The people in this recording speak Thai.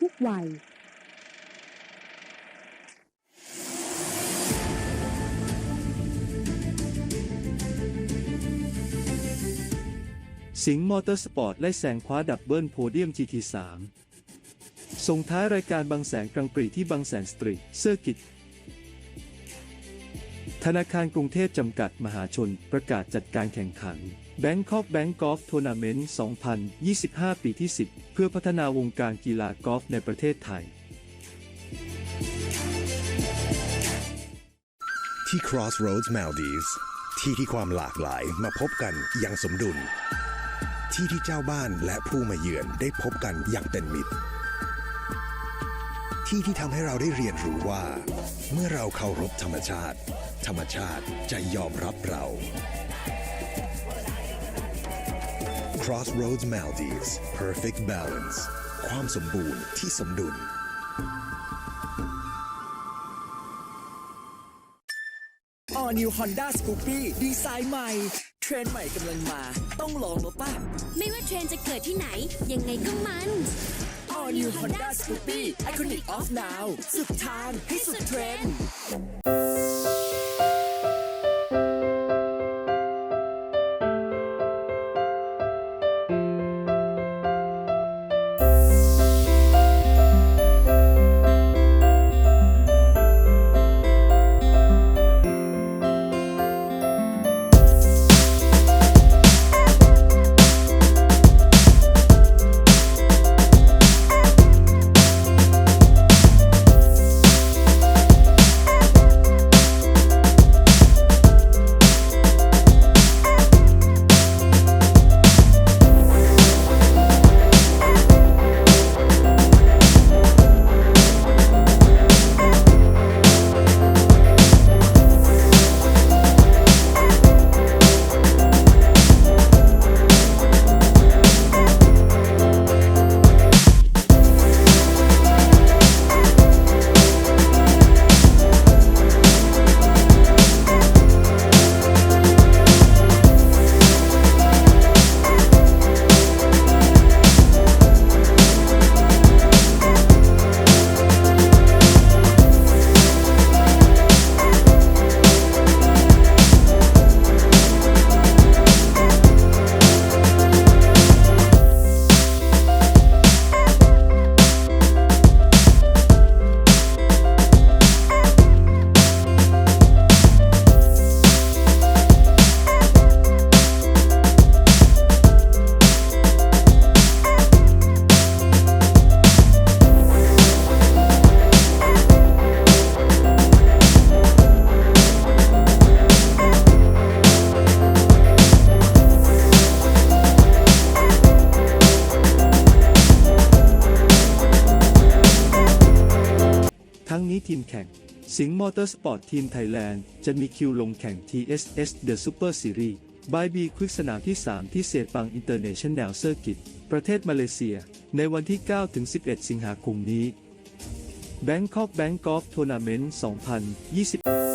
ทุกวัยสิงห์มอเตอร์สปอร์ตไล่แซงคว้าดับเบิลโพเดียม GT3 ส่งท้ายรายการบางแสนกรังปรีที่บางแสนสตรีทเซอร์กิต ธนาคารกรุงเทพจำกัดมหาชนประกาศจัดการแข่งขัน Bangkok Bank Golf Tournament 2025 ปีที่ 10 เพื่อพัฒนาวงการกีฬากอล์ฟในประเทศไทย ที่ Crossroads Maldives ที่ที่ความหลากหลายมาพบกันอย่างสมดุล ที่ที่เจ้าบ้านและผู้มาเยือนได้พบกันอย่างเป็นมิตร ที่ที่ทำให้เราได้เรียนรู้ว่า เมื่อเราเคารพธรรมชาติ ธรรมชาติจะยอมรับเรา Crossroads Maldives Perfect Balance ความสมบูรณ์ที่สมดุล All New Honda Scoopy ดีไซน์ใหม่ เทรนด์ใหม่กำลังมา ต้องลองแล้วป่ะ ไม่ว่าเทรนด์จะเกิดที่ไหน ยังไงก็มัน All New Honda Scoopy Iconic of Now สุดทางให้สุดเทรนด์ ทีมแข่ง สิงห์มอเตอร์สปอร์ตทีมไทยแลนด์จะมีคิวลงแข่ง TSS The Super Series บายบีควิกสนามที่ 3 ที่เซปังอินเตอร์เนชั่นแนลเซอร์กิต ประเทศมาเลเซีย ในวันที่ 9-11 สิงหาคมนี้ Bangkok Bank Golf Tournament 2020